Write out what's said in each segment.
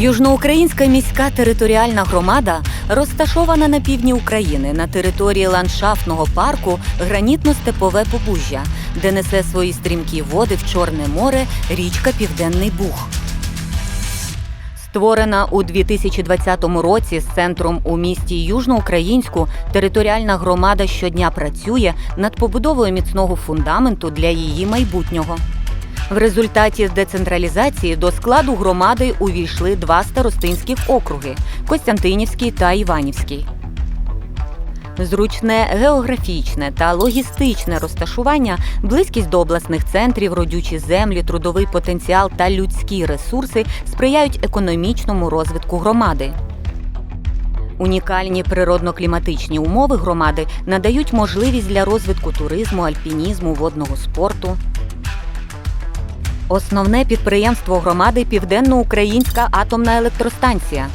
Южноукраїнська міська територіальна громада розташована на півдні України на території ландшафтного парку Гранітно-Степове Побужжя, де несе свої стрімкі води в Чорне море річка Південний Буг. Створена у 2020 році з центром у місті Южноукраїнську, територіальна громада щодня працює над побудовою міцного фундаменту для її майбутнього. В результаті децентралізації до складу громади увійшли два старостинських округи Костянтинівський та Іванівський. Зручне географічне та логістичне розташування, близькість до обласних центрів, родючі землі, трудовий потенціал та людські ресурси сприяють економічному розвитку громади. Унікальні природно-кліматичні умови громади надають можливість для розвитку туризму, альпінізму, водного спорту. Основне підприємство громади Південноукраїнська атомна електростанція.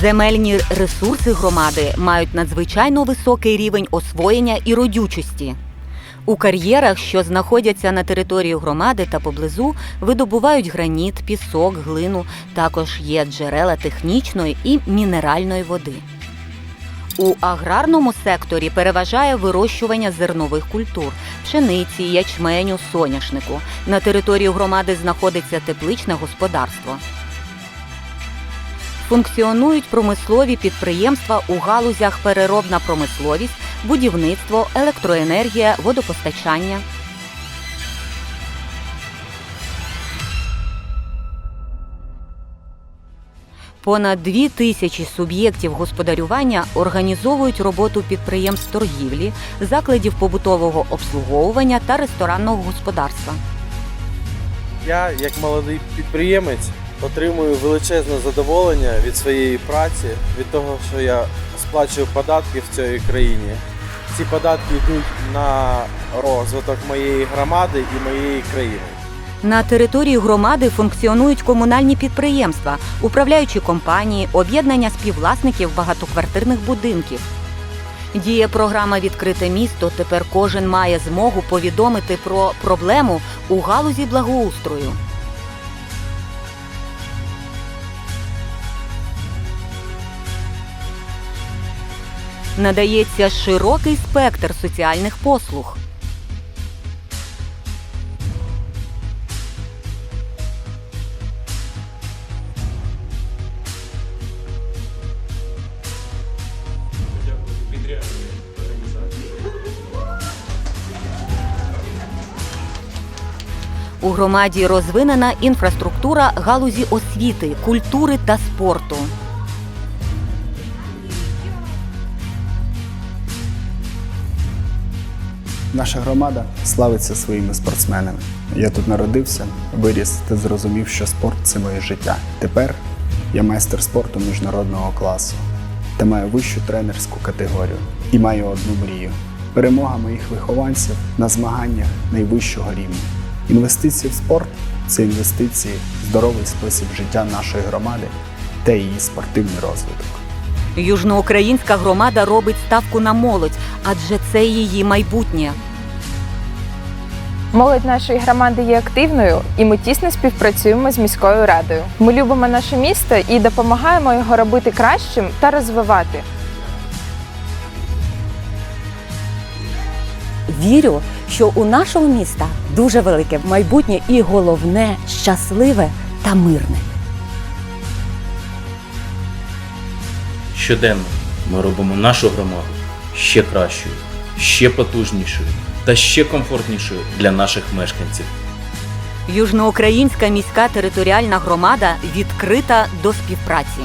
Земельні ресурси громади мають надзвичайно високий рівень освоєння і родючості. У кар'єрах, що знаходяться на території громади та поблизу, видобувають граніт, пісок, глину. Також є джерела технічної і мінеральної води. У аграрному секторі переважає вирощування зернових культур пшениці, ячменю, соняшнику. На території громади знаходиться тепличне господарство. Функціонують промислові підприємства у галузях переробна промисловість, будівництво, електроенергія, водопостачання. Понад дві тисячі суб'єктів господарювання організовують роботу підприємств торгівлі, закладів побутового обслуговування та ресторанного господарства. Я, як молодий підприємець, отримую величезне задоволення від своєї праці, від того, що я сплачую податки в цій країні. Ці податки йдуть на розвиток моєї громади і моєї країни. На території громади функціонують комунальні підприємства, управляючі компанії, об'єднання співвласників багатоквартирних будинків. Діє програма Відкрите місто. Тепер кожен має змогу повідомити про проблему у галузі благоустрою. Надається широкий спектр соціальних послуг. У громаді розвинена інфраструктура галузі освіти, культури та спорту. Наша громада славиться своїми спортсменами. Я тут народився, виріс та зрозумів, що спорт це моє життя. Тепер я майстер спорту міжнародного класу та маю вищу тренерську категорію і маю одну мрію перемога моїх вихованців на змаганнях найвищого рівня. Інвестиції в спорт це інвестиції в здоровий спосіб життя нашої громади та її спортивний розвиток. Южноукраїнська громада робить ставку на молодь, адже це її майбутнє. Молодь нашої громади є активною, і ми тісно співпрацюємо з міською радою. Ми любимо наше місто і допомагаємо його робити кращим та розвивати. Вірю, що у нашого міста дуже велике майбутнє і головне щасливе та мирне. Щоденно ми робимо нашу громаду ще кращою, ще потужнішою та ще комфортнішою для наших мешканців. Южноукраїнська міська територіальна громада відкрита до співпраці.